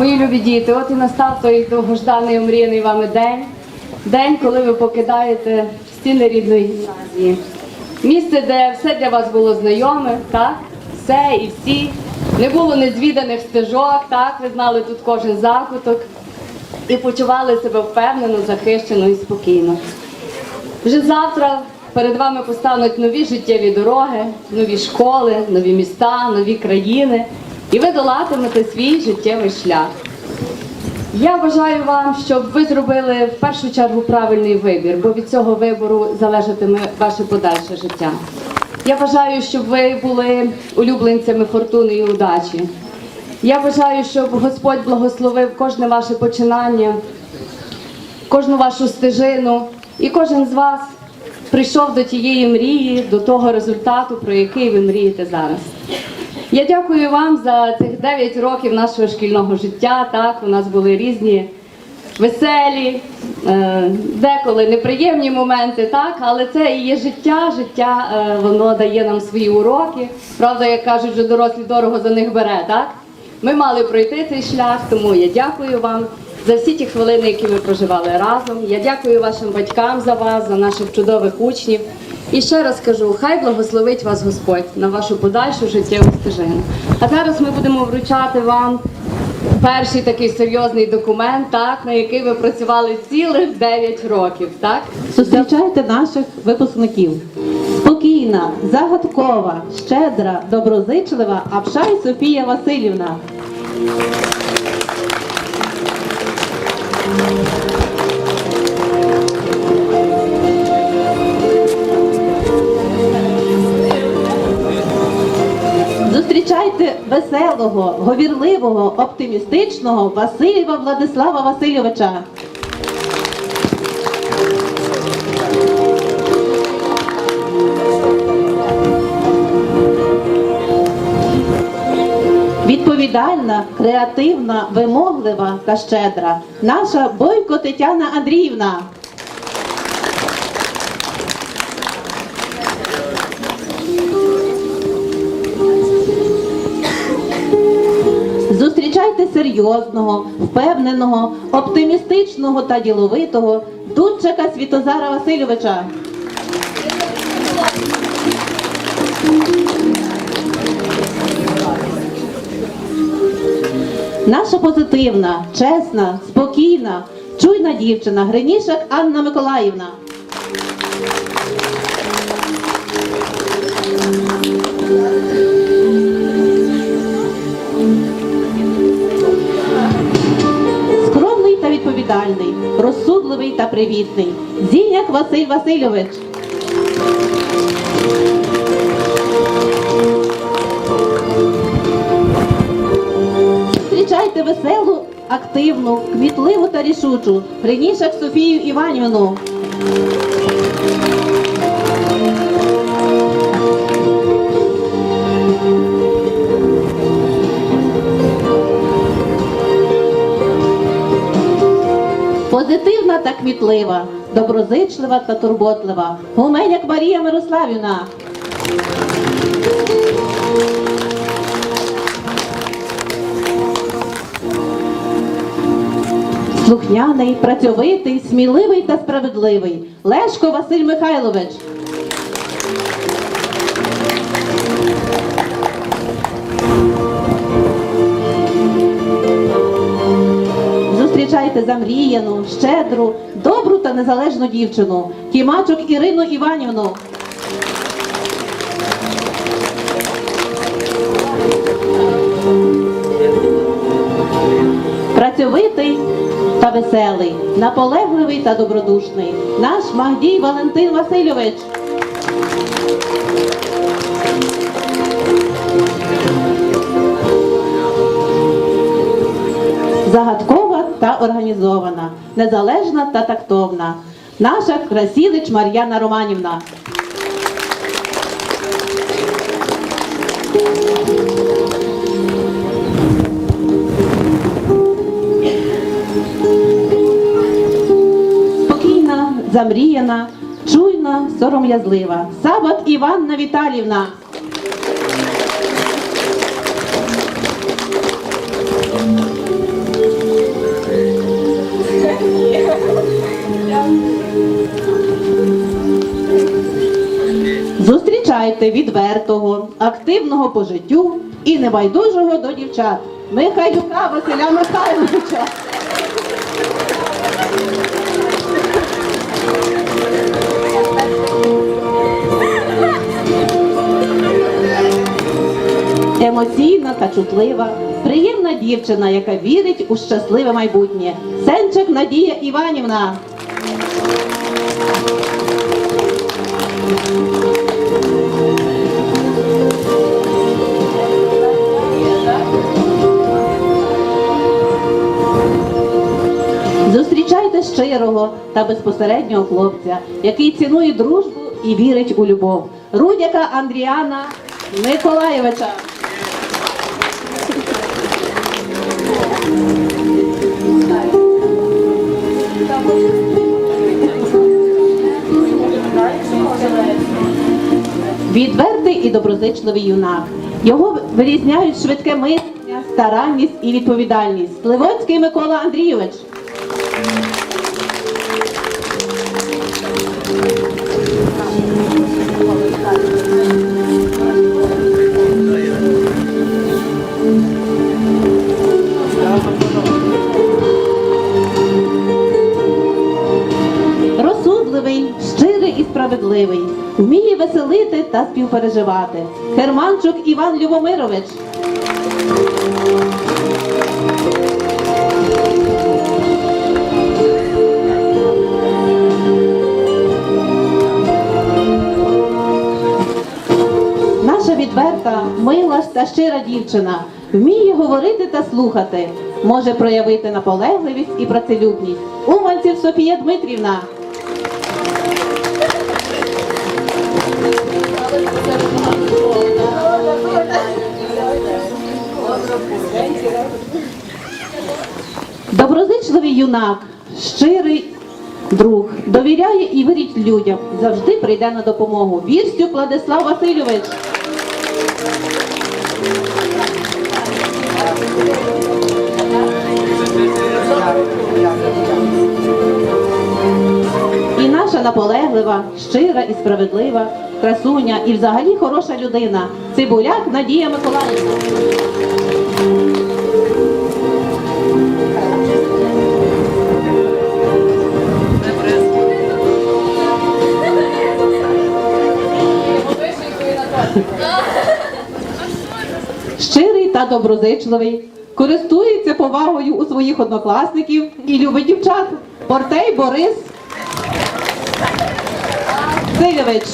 Мої любі діти, от і настав той довгожданий омріяний вами день. День, коли ви покидаєте стіни рідної гімназії. Місце, де все для вас було знайоме, так? Все і всі. Не було незвіданих стежок, так? Ви знали тут кожен закуток і почували себе впевнено, захищено і спокійно. Вже завтра перед вами постануть нові життєві дороги, нові школи, нові міста, нові країни, і ви долатимете свій життєвий шлях. Я бажаю вам, щоб ви зробили в першу чергу правильний вибір, бо від цього вибору залежатиме ваше подальше життя. Я бажаю, щоб ви були улюбленцями фортуни і удачі. Я бажаю, щоб Господь благословив кожне ваше починання, кожну вашу стежину, і кожен з вас прийшов до тієї мрії, до того результату, про який ви мрієте зараз. Я дякую вам за цих 9 років нашого шкільного життя. Так, у нас були різні веселі, е, деколи неприємні моменти, так, але це і є життя. Життя е, воно дає нам свої уроки. Правда, як кажуть, що дорослі дорого за них бере, так? Ми мали пройти цей шлях, тому я дякую вам за всі ті хвилини, які ми проживали разом. Я дякую вашим батькам за вас, за наших чудових учнів. І ще раз кажу, хай благословить вас Господь на вашу подальшу життєву стежину. А зараз ми будемо вручати вам перший такий серйозний документ, так, на який ви працювали цілих 9 років. Так? Зустрічайте наших випускників. Спокійна, загадкова, щедра, доброзичлива Апшай Софія Васильівна. Веселого, говірливого, оптимістичного Васильєва Владислава Васильовича. Відповідальна, креативна, вимоглива та щедра. Наша бойко Тетяна Андріївна. Зустрічайте серйозного, впевненого, оптимістичного та діловитого Дудчика Світозара Васильовича. Наша позитивна, чесна, спокійна, чуйна дівчина Гринішак Анна Миколаївна. Скромний відповідальний, розсудливий та привітний. Зіняк Василь Васильович. Зустрічайте веселу, активну, квітливу та рішучу Гринішак Софію Іванівну. Та квітлива, доброзичлива та турботлива. Гуменяк Марія Мирославівна. Слухняний, працьовитий, сміливий та справедливий. Лешко Василь Михайлович. Зустрічайте замріяну, щедру, добру та незалежну дівчину, Кімачок Ірину Іванівну. Працьовитий та веселий, наполегливий та добродушний. Наш Магдій Валентин Васильович. Організована, незалежна та тактовна. Наша Красілич Мар'яна Романівна. Спокійна, замріяна, чуйна, сором'язлива. Сабат Іванна Віталівна. Маєте відвертого, активного по життю і небайдужого до дівчат. Михайлюка Василя Михайловича. Емоційна та чутлива, приємна дівчина, яка вірить у щасливе майбутнє. Сенчик Надія Іванівна. Щирого та безпосереднього хлопця, який цінує дружбу і вірить у любов. Рудяка Андріана Миколаєвича. Відвертий і доброзичливий юнак. Його вирізняють швидке мислення, старанність і відповідальність. Сливоцький Микола Андрійович. Розсудливий, щирий і справедливий, вміє веселити та співпереживати. Херманчук Іван Любомирович. Наша відверта, мила та щира дівчина вміє говорити та слухати, може проявити наполегливість і працелюбність. Уманців Софія Дмитрівна. Доброзичливий юнак, щирий друг, довіряє і вірить людям, завжди прийде на допомогу. Вірстюк Владислав Васильович. Наполеглива, щира і справедлива, красуня і взагалі хороша людина. Цибуляк Надія Миколаївна. Щирий та доброзичливий, користується повагою у своїх однокласників і любить дівчат. Портей Борис Цигович.